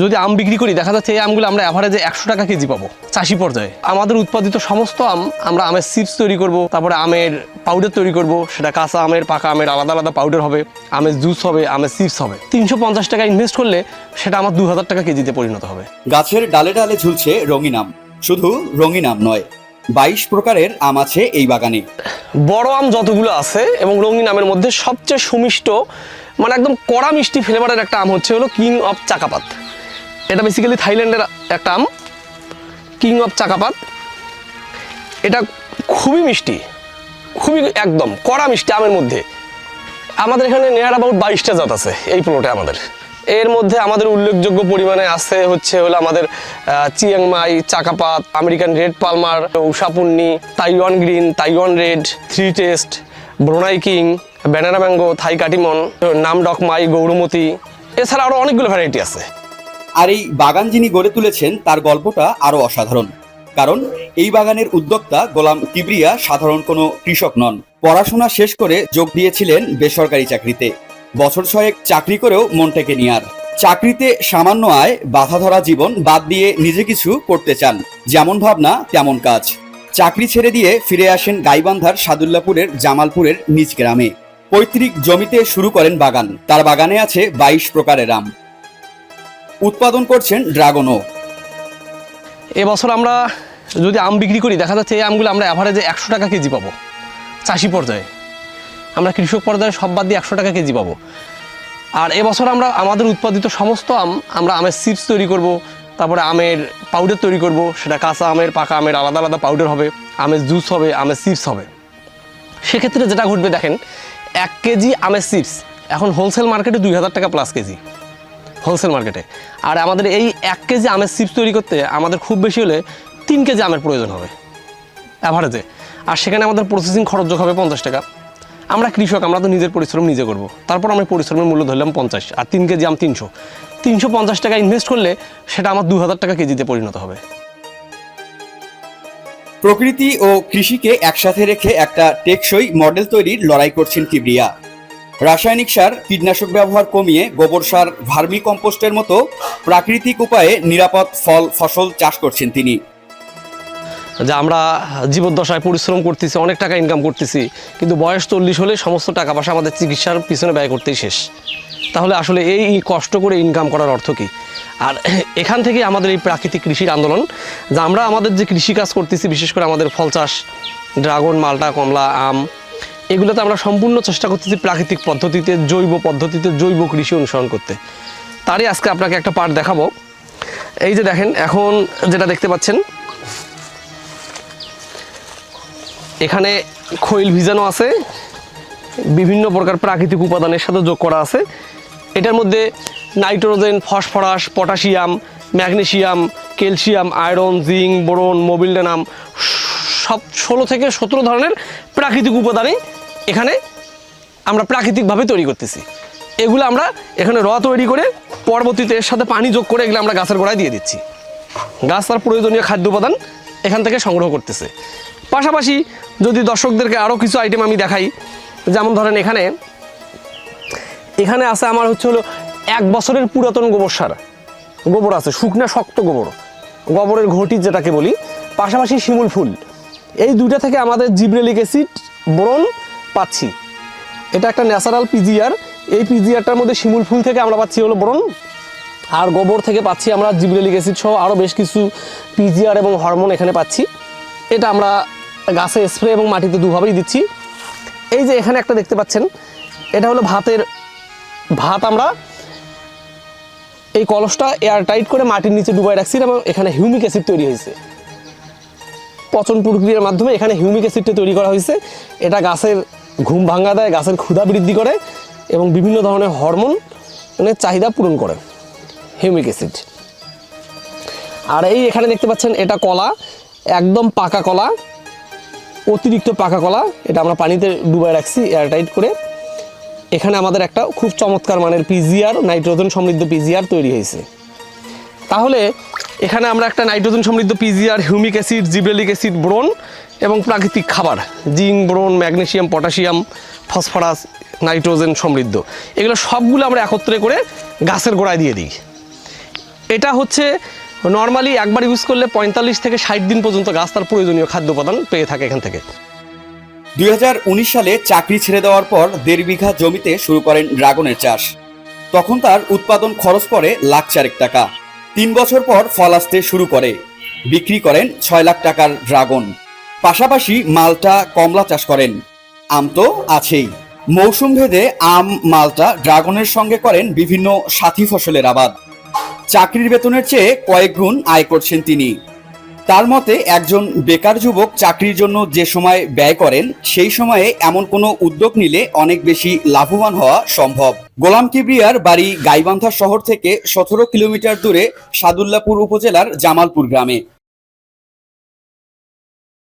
যদি আম বিক্রি করি দেখা যাচ্ছে এই আমগুলো আমরা অ্যাভারেজে একশো টাকা কেজি পাবো চাষি পর্যায়ে। আমাদের উৎপাদিত সমস্ত আম আমরা আমের চিপস তৈরি করব তারপরে আমের পাউডার তৈরি করব সেটা কাঁচা আমের পাকা আমের আলাদা আলাদা পাউডার হবে আমের জুস হবে আমের চিপস হবে। তিনশো পঞ্চাশ টাকা ইনভেস্ট করলে সেটা আমার দু হাজার টাকা কেজিতে পরিণত হবে। গাছের ডালে ডালে ঝুলছে রঙিন আম শুধু রঙিন আম নয় বাইশ প্রকারের আম আছে এই বাগানে। বড় আম যতগুলো আছে এবং রঙিন আমের মধ্যে সবচেয়ে সুমিষ্ট মানে একদম কড়া মিষ্টি ফ্লেভারের একটা আম হচ্ছে হলো কিং অফ চাকাপাত এটা বেসিক্যালি থাইল্যান্ডের একটা আম কিং অফ চাকাপাত। এটা খুবই মিষ্টি, খুবই একদম কড়া মিষ্টি আমের মধ্যে। আমাদের এখানে নেয়ার অ্যাবাউট বাইশটা জাত আছে এই প্লটে আমাদের। এর মধ্যে আমাদের উল্লেখযোগ্য পরিমাণে আছে হচ্ছে হলো আমাদের Chiang Mai Chakapat, American red Palmer উষাপুন্নি Taiwan green, Taiwan red, three taste, Brunei king, banana mango, Thai Katimon Nam Dokmai Gourmati. এছাড়া আরও অনেকগুলো ভ্যারাইটি আছে। আর এই বাগান যিনি গড়ে তুলেছেন, তার গল্পটা আরও অসাধারণ। কারণ এই বাগানের উদ্যোক্তা গোলাম কিবরিয়া সাধারণ কোনো কৃষক নন। পড়াশোনা শেষ করে যোগ দিয়েছিলেন বেসরকারি চাকরিতে। বছর ছয়েক চাকরি করেও মন টেকে নিয়ার চাকরিতে সামান্য আয় বাধা ধরা জীবন বাদ দিয়ে নিজে কিছু করতে চান। যেমন ভাবনা, তেমন কাজ। চাকরি ছেড়ে দিয়ে ফিরে আসেন গাইবান্ধার সাদুল্লাপুরের জামালপুরের নিজ গ্রামে। পৈতৃক জমিতে শুরু করেন বাগান। তার বাগানে আছে বাইশ প্রকারের আম। উৎপাদন করছেন ড্রাগনও। এবছর আমরা যদি আম বিক্রি করি, দেখা যাচ্ছে এই আমগুলো আমরা অ্যাভারেজে একশো টাকা কেজি পাবো চাষি পর্যায়ে। আমরা কৃষক পর্যায়ে সব বাদ দিয়ে একশো টাকা কেজি পাবো। আর এবছর আমরা আমাদের উৎপাদিত সমস্ত আম আমরা আমের চিপস তৈরি করব, তারপরে আমের পাউডার তৈরি করব, সেটা কাঁচা আমের, পাকা আমের, আলাদা আলাদা পাউডার হবে, আমের জুস হবে, আমের চিপস হবে। সেক্ষেত্রে যেটা ঘটবে দেখেন, এক কেজি আমের চিপস এখন হোলসেল মার্কেটে দুই হাজার টাকা প্লাস কেজি। হোলসেল মার্কেটে। আর আমাদের এই এক কেজি আমের চিপস তৈরি করতে আমাদের খুব বেশি হলে তিন কেজি আমের প্রয়োজন হবে। অ্যাভারেজে আর সেখানে আমাদের প্রসেসিং খরচ যোগ হবে পঞ্চাশ টাকা। আমরা কৃষক, আমরা তো নিজের পরিশ্রম নিজে করব। তারপর আমি পরিশ্রমের মূল্য ধরলাম পঞ্চাশ। আর তিন কেজি আম তিনশো। তিনশো পঞ্চাশ টাকা ইনভেস্ট করলে সেটা আমার দু হাজার টাকা কেজিতে পরিণত হবে। প্রকৃতি ও কৃষিকে একসাথে রেখে একটা টেকসই মডেল তৈরির লড়াই করছেন কিবরিয়া। রাসায়নিক সার, কীটনাশক ব্যবহার কমিয়ে গোবর সার, ভার্মি কম্পোস্টের মতো প্রাকৃতিক উপায়ে নিরাপদ ফল, ফসল চাষ করছেন তিনি। যে আমরা জীবদ্দশায় পরিশ্রম করতেছি, অনেক টাকা ইনকাম করতেছি, কিন্তু বয়স চল্লিশ হলে সমস্ত টাকা পয়সা আমাদের চিকিৎসার পিছনে ব্যয় করতেই শেষ। তাহলে আসলে এই কষ্ট করে ইনকাম করার অর্থ কী? আর এখান থেকে আমাদের এই প্রাকৃতিক কৃষির আন্দোলন, যে আমরা আমাদের যে কৃষি কাজ করতেছি, বিশেষ করে আমাদের ফল চাষ, ড্রাগন, মালটা, কমলা, আম এগুলোতে আমরা সম্পূর্ণ চেষ্টা করতেছি প্রাকৃতিক পদ্ধতিতে, জৈব পদ্ধতিতে, জৈব কৃষি অনুসরণ করতে। তারই আজকে আপনাকে একটা পার্ট দেখাবো। এই যে দেখেন, এখন যেটা দেখতে পাচ্ছেন, এখানে খৈল ভিজানো আছে, বিভিন্ন প্রকার প্রাকৃতিক উপাদানের সাথে যোগ করা আছে। এটার মধ্যে nitrogen, phosphorus, potassium, magnesium, calcium, iron, zinc, boron, molybdenum, সব ষোলো থেকে সতেরো ধরনের প্রাকৃতিক উপাদানই এখানে আমরা প্রাকৃতিকভাবে তৈরি করতেছি। এগুলো আমরা এখানে র তৈরি করে পরবর্তীতে এর সাথে পানি যোগ করে এগুলো আমরা গাছের গোড়ায় দিয়ে দিচ্ছি। গাছ তার প্রয়োজনীয় খাদ্য উপাদান এখান থেকে সংগ্রহ করতেছে। পাশাপাশি যদি দর্শকদেরকে আরও কিছু আইটেম আমি দেখাই, যেমন ধরেন এখানে এখানে আছে আমার হচ্ছে হলো এক বছরের পুরাতন গোবর সার। গোবর আছে, শুকনা শক্ত গোবর। গোবরের ঘটি যেটাকে বলি, পাশাপাশি শিমুল ফুল। এই দুইটা থেকে আমাদের জিব্রেলিক অ্যাসিড, বোরন পাচ্ছি। এটা একটা ন্যাচারাল পিজিআর এই পিজিআরটার মধ্যে শিমুল ফুল থেকে আমরা পাচ্ছি হলো বোরন আর গোবর থেকে পাচ্ছি আমরা জিব্রেলিক অ্যাসিড সহ আরও বেশ কিছু পিজিআর এবং হরমোন এখানে পাচ্ছি। এটা আমরা গাছে স্প্রে এবং মাটিতে দুভাবেই দিচ্ছি। এই যে এখানে একটা দেখতে পাচ্ছেন, এটা হলো ভাতের ভাত আমরা। এই কলসটা এয়ার টাইট করে মাটির নিচে ডুবাই রাখছি এবং এখানে হিউমিক অ্যাসিড তৈরি হয়েছে। পচন প্রক্রিয়ার মাধ্যমে এখানে হিউমিক অ্যাসিডটা তৈরি করা হয়েছে। এটা গাছের ঘুম ভাঙা দেয়, গাছের ক্ষুধা বৃদ্ধি করে এবং বিভিন্ন ধরনের হরমোন মানে চাহিদা পূরণ করে, হিউমিক অ্যাসিড। আর এই এখানে দেখতে পাচ্ছেন, এটা কলা, একদম পাকা কলা, অতিরিক্ত পাকা কলা, এটা আমরা পানিতে ডুবাই রাখছি এয়ারটাইট করে। এখানে আমাদের একটা খুব চমৎকার মানের পিজিআর নাইট্রোজেন সমৃদ্ধ পিজিআর তৈরি হয়েছে। তাহলে এখানে আমরা একটা নাইট্রোজেন সমৃদ্ধ PGR humic acid, gibberellic acid, boron এবং প্রাকৃতিক খাবার, zinc, boron magnesium potassium, phosphorus, nitrogen সমৃদ্ধ। এগুলো সবগুলো আমরা একত্রে করে গাছের গোড়ায় দিয়ে দিই। এটা হচ্ছে নর্মালি একবার ইউজ করলে পঁয়তাল্লিশ থেকে ষাট দিন পর্যন্ত গাছ তার প্রয়োজনীয় খাদ্য উপাদান পেয়ে থাকে এখান থেকে। দুই হাজার উনিশ সালে চাকরি ছেড়ে দেওয়ার পর দেড় বিঘা জমিতে শুরু করেন ড্রাগনের চাষ। তখন তার উৎপাদন খরচ পড়ে লাখ চারেক টাকা। তিন বছর পর ফল আসতে শুরু করে। বিক্রি করেন ছয় লাখ টাকার ড্রাগন। পাশাপাশি মালটা কমলা চাষ করেন। আম তো আছেই। মৌসুম ভেদে আম, মালটা ড্রাগনের সঙ্গে করেন বিভিন্ন সাথী ফসলের আবাদ। চাকরির বেতনের চেয়ে কয়েক গুণ আয় করছেন তিনি। তার মতে, একজন বেকার যুবক চাকরির জন্য যে সময় ব্যয় করেন, সেই সময়ে এমন কোনো উদ্যোগ নিলে অনেক বেশি লাভবান হওয়া সম্ভব। গোলাম কিবরিয়ার বাড়ি গাইবান্ধা শহর থেকে সতেরো কিলোমিটার দূরে সাদুল্লাপুর উপজেলার জামালপুর গ্রামে।